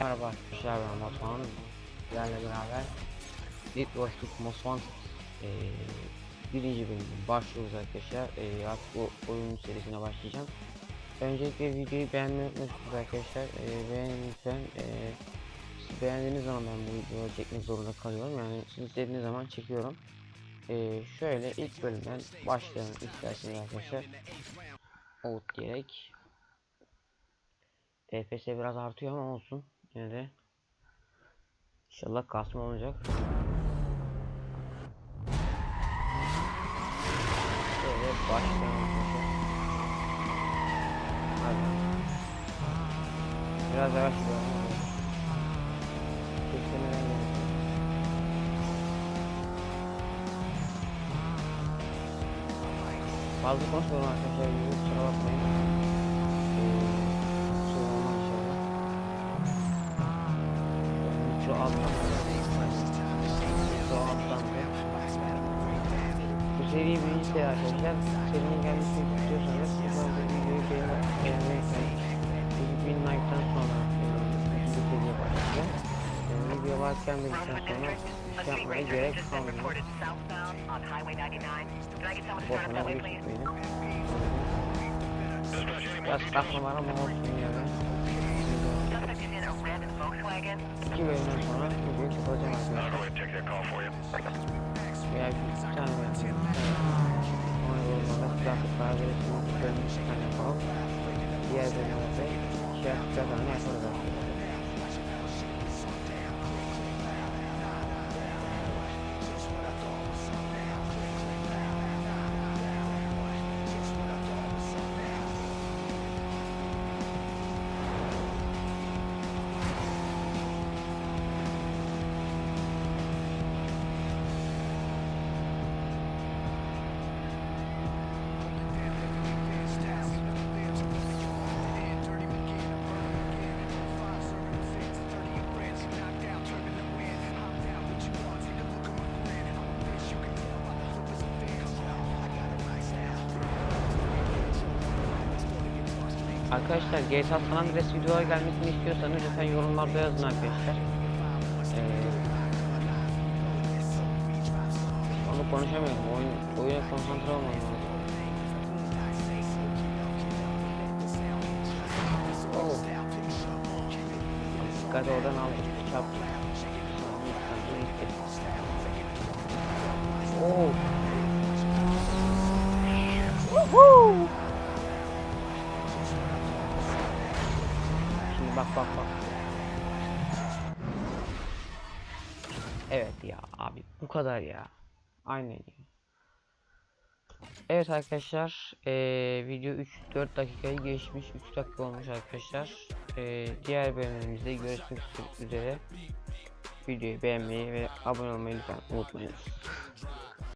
Merhaba arkadaşlar ben Batuhan. Sizlerle beraber Need for Most Wanted eee, birinci bölümü başlıyoruz arkadaşlar. Eee, artık bu oyun serisine başlayacağım. Öncelikle videoyu beğenmeyi unutmayın arkadaşlar. Eee beğenin lütfen. Eee, siz beğendiğiniz zaman ben bu videoyu çekmek zorunda kalıyorum. Yani siz istediğiniz zaman çekiyorum. Eee, şöyle ilk bölümden başlayalım isterseniz arkadaşlar. Out diyerek. FPS biraz artıyor ama olsun. Yine de İnşallah kasma olacak. Şöyle başlayalım. Hadi. Biraz yavaş gidelim. Fazla konuşmuyorum arkadaşlar. Kusura bakmayın. Seri birinci seri arkadaşlar. Serinin gelmesini istiyorsanız bu arada videoyu beğenmeyi beğenmeyi unutmayın. 1000 like'tan sonra e, ikinci seriye başlayacağım. E, video varken dedikten sonra bir şey yapmaya gerek kalmıyor. Boşuna vakit gitmeyin. Biraz kasma var ama olsun yani. İki bölümden sonra videoyu kapatacağım arkadaşlar. Yeah, I don't know. Arkadaşlar. GTA San Andreas videolar gelmesini istiyorsanız lütfen yorumlarda yazın arkadaşlar. Ee, onu konuşamıyorum. Oyun, oyuna konsantre olmam lazım. Oh. Dikkat oradan aldık. Çarptık. Oh. Woohoo! Bak bak bak. Evet ya abi bu kadar ya. Aynen. Evet arkadaşlar eee, video 3-4 dakikayı geçmiş 3 dakika olmuş arkadaşlar. Eee, diğer bölümümüzde görüşmek üzere. Videoyu beğenmeyi ve abone olmayı lütfen unutmayın.